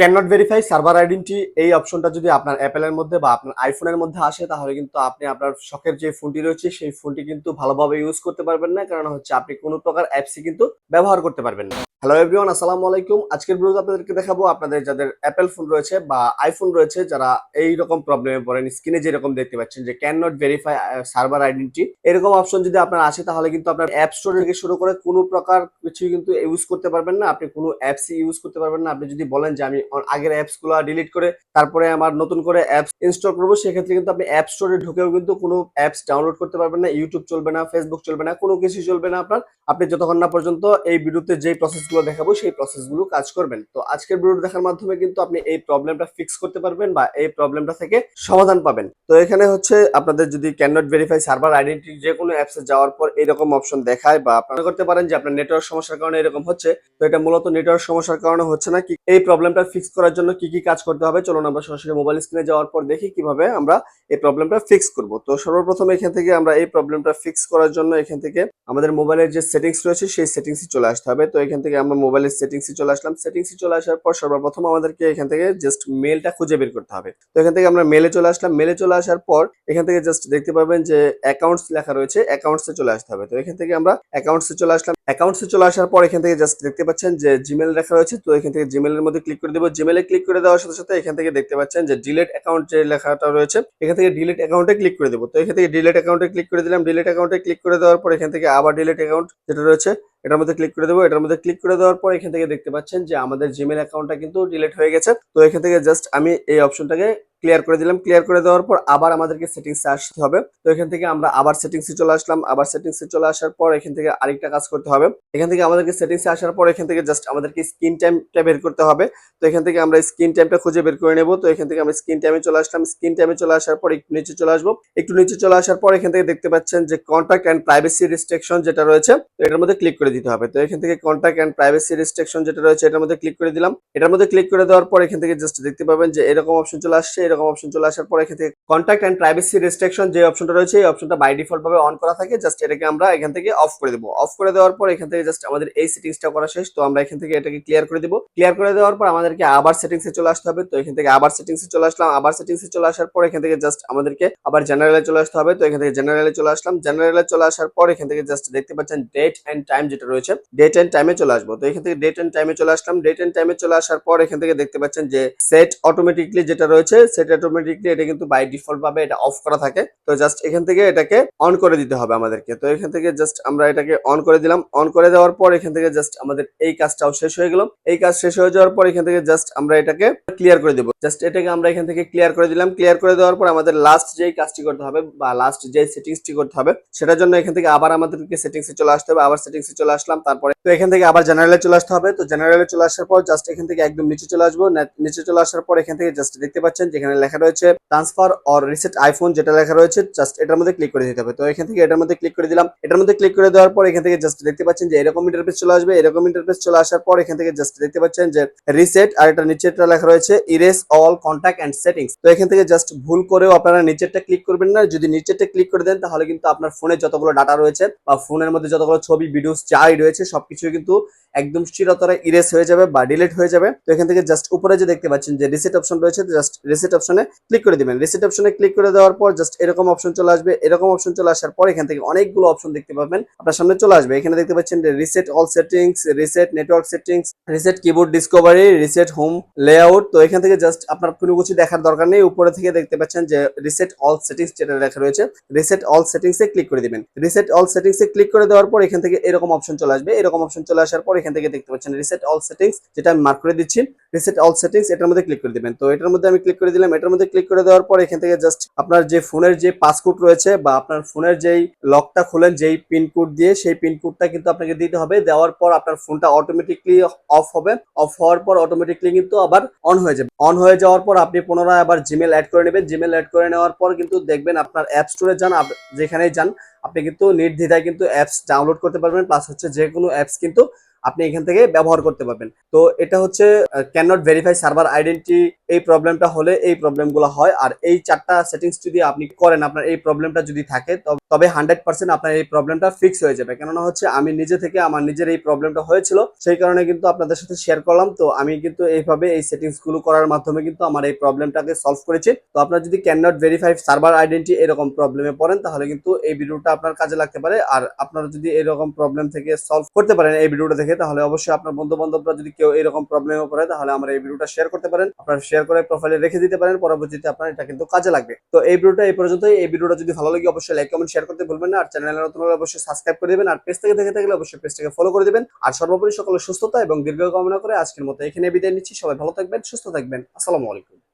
Can not verify server identity এই অপশনটা যদি আপনার অ্যাপেলের মধ্যে বা আপনার আইফোনের মধ্যে আসে, তাহলে কিন্তু আপনি আপনার শখের যে ফোনটি রয়েছে, সেই ফোনটি কিন্তু ভালোভাবে ইউজ করতে পারবেন না। কারণ হচ্ছে আপনি কোনো প্রকার অ্যাপসই কিন্তু ব্যবহার করতে পারবেন না। হ্যালো এভরিওয়ান আসসালামু আলাইকুম। আজকের ভিডিওতে আপনাদেরকে দেখাবো আপনাদের যাদের অ্যাপেল ফোন রয়েছে বা আইফোন রয়েছে, যারা এই রকম প্রবলেমে পড়েন স্ক্রিনে যেরকম দেখতে পাচ্ছেন যে can not verify server identity এরকম অপশন যদি আপনার আসে, তাহলে কিন্তু আপনার অ্যাপ স্টোর থেকে শুরু করে কোনো প্রকার কিছু কিন্তু ইউজ করতে পারবেন না। আপনি কোনো অ্যাপসই ইউজ করতে পারবেন না। আপনি যদি বলেন যে আমি আগের অ্যাপসগুলো ডিলিট করে তারপরে আমার নতুন করে অ্যাপস ইনস্টল করব, সেক্ষেত্রে কিন্তু আপনি অ্যাপ স্টোরে ঢুকেও কিন্তু কোনো অ্যাপস ডাউনলোড করতে পারবেন না ইউটিউব চলবে না ফেসবুক চলবে না, কোনো কিছু চলবে না আপনার। আপনি যতক্ষণ না পর্যন্ত এই ভিডিওতে যে প্রসেসগুলো দেখাবো, সেই প্রসেসগুলো কাজ করবেন। তো আজকের ভিডিও দেখার মাধ্যমে কিন্তু আপনি এই প্রবলেমটা ফিক্স করতে পারবেন বা এই প্রবলেমটা থেকে সমাধান পাবেন। তো এখানে হচ্ছে আপনাদের যদি can not verify server identity যে কোনো অ্যাপসে যাওয়ার পর এরকম অপশন দেখায় বা আপনারা করতে পারেন যে আপনার নেটওয়ার্ক সমস্যার কারণে এরকম হচ্ছে। তো এটা মূলত নেটওয়ার্ক সমস্যার কারণে হচ্ছে না, কি এই প্রবলেমটা ফিক্স করার জন্য কি কি কাজ করতে হবে, চলুন আমরা সরাসরি মোবাইল স্ক্রিনে যাওয়ার পর দেখি কীভাবে আমরা এই প্রবলেমটা ফিক্স করব। তো সর্বপ্রথম এখান থেকে আমরা এই প্রবলেমটা ফিক্স করার জন্য এখান থেকে আমাদের মোবাইলের যে সেটিংস রয়েছে, সেই সেটিংসই চলে আসতে হবে। তো এখান থেকে আমরা মোবাইলের সেটিংসে চলে আসলাম। সেটিংসে চলে আসার পর সর্বপ্রথম আমাদেরকে এখান থেকে জাস্ট মেলটা খুঁজে বের করতে হবে। তো এখান থেকে আমরা মেলে চলে আসলাম। মেলে চলে আসার পর এখান থেকে জাস্ট দেখতে পাবেন যে অ্যাকাউন্টস লেখা রয়েছে অ্যাকাউন্টসে চলে আসতে হবে। তো এখান থেকে আমরা অ্যাকাউন্টসে চলে আসলাম। অ্যাকাউন্টসে চলে আসার পর এখান থেকে জাস্ট দেখতে পাচ্ছেন যে জিমেল লেখা রয়েছে, তো এখান থেকে জিমেলের মধ্যে ক্লিক করে দেবো। জিমেলে ক্লিক করে দেওয়ার সাথে সাথে এখান থেকে দেখতে পাচ্ছেন যে ডিলেট অ্যাকাউন্ট যে লেখাটা রয়েছে, এখান থেকে ডিলেট অ্যাকাউন্টে ক্লিক করে দেবো। তো এখান থেকে ডিলেট অ্যাকাউন্টে ক্লিক করে দিলাম। ডিলেট অ্যাকাউন্টে ক্লিক করে দেওয়ার পর এখান থেকে আবার ডিলেট অ্যাকাউন্ট যেটা রয়েছে, এটার মধ্যে ক্লিক করে দেবো। এটার মধ্যে ক্লিক করে দেওয়ার পর এখান থেকে দেখতে পাচ্ছেন যে আমাদের জিমেল অ্যাকাউন্টটা কিন্তু ডিলেট হয়ে গেছে। তো এখান থেকে জাস্ট আমি এই অপশনটাকে ক্লিয়ার করে দিলাম। ক্লিয়ার করে দেওয়ার পর আবার আমাদেরকে সেটিংসে আসতে হবে। তো এখান থেকে আমরা আবার সেটিংসে চলে আসলাম। আবার সেটিংসে চলে আসার পর এখান থেকে আরেকটা কাজ করতে হবে। এখান থেকে আমাদেরকে সেটিংসে আসার পর এখান থেকে জাস্ট আমাদেরকে স্ক্রিন টাইমটা বের করতে হবে। তো এখান থেকে আমরা স্ক্রিন টাইমটা খুঁজে বের করে নেব। তো এখান থেকে আমরা স্ক্রিন টাইমে চলে আসলাম। স্ক্রিন টাইমে চলে আসার পর একটু নিচে চলে আসব। একটু নিচে চলে আসার পর এখান থেকে দেখতে পাচ্ছেন যে কন্ট্যাক্ট অ্যান্ড প্রাইভেসি রেস্ট্রিকশন যেটা রয়েছে, তো এটার মধ্যে ক্লিক করে দিতে হবে। তো এখান থেকে কন্ট্যাক্ট অ্যান্ড প্রাইভেসি রেস্ট্রিকশন যেটা রয়েছে, এটার মধ্যে ক্লিক করে দিলাম। এটার মধ্যে ক্লিক করে দেওয়ার পর এখান থেকে জাস্ট দেখতে পাবেন যে এরকম অপশন চলে আসছে এরকম অপশন চলে আসার পর এখান থেকে কন্ট্যাক্ট অ্যান্ড প্রাইভেসি রেস্ট্রিকশন যে অপশনটা রয়েছে, এই অপশনটা বাই ডিফল্ট ভাবে অন করা থাকে। জাস্ট এটাকে আমরা এখান থেকে অফ করে দেবো। অফ করে দেওয়ার পর এখান থেকে জাস্ট আমাদের এই সেটিংসটা করা শেষ। তো আমরা এখান থেকে এটাকে ক্লিয়ার করে দেবো। ক্লিয়ার করে দেওয়ার পর আমাদেরকে আবার সেটিংসে চলে আসতে হবে। তো এখান থেকে আবার সেটিংসে চলে আসলাম। আবার সেটিংসে চলে আসার পর এখান থেকে জাস্ট আমাদেরকে আবার জেনারেলে চলে আসতে হবে। তো এখান থেকে জেনারেলে চলে আসলাম। জেনারেলে চলে আসার পর এখান থেকে জাস্ট দেখতে পাচ্ছেন ডেট এন্ড টাইম যেটা রয়েছে ডেট এন্ড টাইমে চলে আসব। তো এখান থেকে ডেট এন্ড টাইমে চলে আসলাম। ডেট এন্ড টাইমে চলে আসার পর এখান থেকে দেখতে পাচ্ছেন যে সেট অটোমেটিকলি যেটা রয়েছে সেট অটোমেটিকলি এটা কিন্তু বাই ডিফল্ট ভাবে এটা অফ করা থাকে। তো জাস্ট এখান থেকে এটাকে অন করে দিতে হবে আমাদেরকে। তো এখান থেকে জাস্ট আমরা এটাকে অন করে দিলাম। অন করে দেওয়ার পর এখান থেকে জাস্ট আমাদের এই কাজটাও শেষ হয়ে গেল। এই কাজ শেষ হয়ে যাওয়ার পর এখান থেকে জাস্ট আমরা এটাকে ক্লিয়ার করে দেবো। জাস্ট এটাকে আমরা এখান থেকে ক্লিয়ার করে দিলাম। ক্লিয়ার করে দেওয়ার পর আমাদের লাস্ট যেই কাজটি করতে হবে বা লাস্ট যে সেটিংসটি করতে হবে, সেটার জন্য এখান থেকে আবার আমাদেরকে সেটিংসে চলে আসতে হবে। আবার সেটিংসে চলে আসলাম। তারপরে তো এখান থেকে আবার জেনারেলে চলে আসতে হবে। তো জেনারেলে চলে আসার পর জাস্ট এখান থেকে একদম নিচে চলে আসব। নিচে চলে আসার পর এখান থেকে জাস্ট দেখতে পাচ্ছেন যেখানে লেখা রয়েছে ট্রান্সফার অর রিসেট আইফোন যেটা লেখা রয়েছে জাস্ট এটার মধ্যে ক্লিক করে দিতে হবে। তো এখান থেকে এটার মধ্যে ক্লিক করে দিলাম। এটার মধ্যে ক্লিক করে দেওয়ার পর এখান থেকে জাস্ট দেখতে পাচ্ছেন যে এরকম ইন্টারফেস চলে আসবে। এরকম ইন্টারফেস চলে আসার পর এখান থেকে জাস্ট দেখতে পাচ্ছেন যে রিসেট আর এটা নিচেরটা লেখা রয়েছে erase all contact and settings তো এখান থেকে জাস্ট ভুল করেও আপনারা নিচেরটা ক্লিক করবেন না। যদি নিচেরটা ক্লিক করে দেন, তাহলে কিন্তু আপনার ফোনে যতগুলো ডাটা রয়েছে বা ফোনের মধ্যে যতগুলো ছবি ভিডিওস যাই রয়েছে সবকিছু কিন্তু একদম চিরতরে ইরেস হয়ে যাবে বা ডিলিট হয়ে যাবে। তো এখান থেকে জাস্ট উপরে যে দেখতে পাচ্ছেন যে রিসেট অপশন রয়েছে জাস্ট রিসেট অপশনে ক্লিক করে দিবেন। রিসেট অপশনে ক্লিক করে দেওয়ার পর জাস্ট এরকম অপশন চলে আসবে। এরকম অপশন চলে আসার পর এখান থেকে অনেকগুলো অপশন দেখতে পাবেন। আপনার সামনে চলে আসবে। এখানে দেখতে পাচ্ছেন reset all settings reset network settings reset keyboard discovery reset home layout তো এখান থেকে জাস্ট আপনার কোনো কিছু দেখার দরকার নেই। উপরে থেকে দেখতে পাচ্ছেন যে রিসেট অল সেটিংস যেটা লেখা রয়েছে রিসেট অল সেটিংসে ক্লিক করে দিবেন। রিসেট অল সেটিংসে ক্লিক করে দেওয়ার পর এখান থেকে এরকম অপশন চলে আসবে। এরকম অপশন চলে আসার পর এখান থেকে দেখতে পাচ্ছেন রিসেট অল সেটিংস যেটা আমি মার্ক করে দিচ্ছি। রিসেট অল সেটিংস এটার মধ্যে ক্লিক করে দিবেন। তো এটার মধ্যে আমি ক্লিক করে দিলাম, এটার মধ্যে ক্লিক করে দেওয়ার পর এখান থেকে জাস্ট আপনার যে ফোনের যে পাসকোড রয়েছে বা আপনার ফোনের যেই লকটা খোলেন, যেই পিন কোড দিয়ে, সেই পিন কোডটা কিন্তু আপনাকে দিতে হবে। দেওয়ার পর আপনার ফোনটা অটোমেটিকলি অফ হবে। অফ হওয়ার পর অটোমেটিকলি কিন্তু আবার অন হয়ে যাবে। অন হয়ে যাওয়ার পর আপনি পুনরায় আবার জিমেল অ্যাড করে নেবেন। জিমেল অ্যাড করে নেওয়ার পর কিন্তু দেখবেন আপনার অ্যাপ স্টোরে যান যেখানেই যান, আপনি কিন্তু নির্দ্বিধায় কিন্তু অ্যাপস ডাউনলোড করতে পারবেন। প্লাস হচ্ছে যে কোনো অ্যাপস কিন্তু আপনি এখান থেকে ব্যবহার করতে পারবেন। তো এটা হচ্ছে can not verify server identity এই প্রবলেমটা হলে এই প্রবলেমগুলো হয়। আর এই চারটা সেটিংস যদি আপনি করেন, আপনার এই প্রবলেমটা যদি থাকে, তবে- তবে হান্ড্রেড পার্সেন্ট আপনার এই প্রবলেমটা ফিক্স হয়ে যাবে। কেননা হচ্ছে আমি নিজে থেকে আমার নিজের এই প্রবলেমটা হয়েছিল, সেই কারণে কিন্তু আপনাদের সাথে শেয়ার করলাম। তো আমি কিন্তু এইভাবে এই সেটিংসগুলো করার মাধ্যমে কিন্তু আমার এই প্রবলেমটাকে সলভ করেছি। তো আপনার যদি can not verify server identity এরকম প্রবলেমে পড়েন, তাহলে কিন্তু এই ভিডিওটা আপনার কাজে লাগতে পারে। আর আপনারা যদি এরকম প্রবলেম থেকে সলভ করতে পারেন এই ভিডিওটা দেখে, তাহলে অবশ্যই আপনার বন্ধু বান্ধবরা যদি কেউ এরকম প্রবলেমে পড়ে, তাহলে আমার এই ভিডিওটা শেয়ার করতে পারেন। আপনারা শেয়ার করে প্রোফাইলে রেখে দিতে পারেন। পরবর্তীতে আপনার এটা কিন্তু কাজে লাগবে। তো এই ভিডিওটা এই পর্যন্তই। এই ভিডিওটা যদি ভালো লাগে, অবশ্যই লাইক কমেন্ট শেয়ার করতে ভুলবেন না আর চ্যানেলে নতুন হলে অবশ্যই সাবস্ক্রাইব করে দেবেন আর পেজ থেকে দেখে থাকলে অবশ্যই পেজটাকে ফলো করে দেবেন। আর সর্বোপরি সকলের সুস্থতা এবং দীর্ঘ কামনা করে আজকের মতো এখানে বিদায় নিচ্ছি। সবাই ভালো থাকবেন, সুস্থ থাকবেন। আসসালামু আলাইকুম।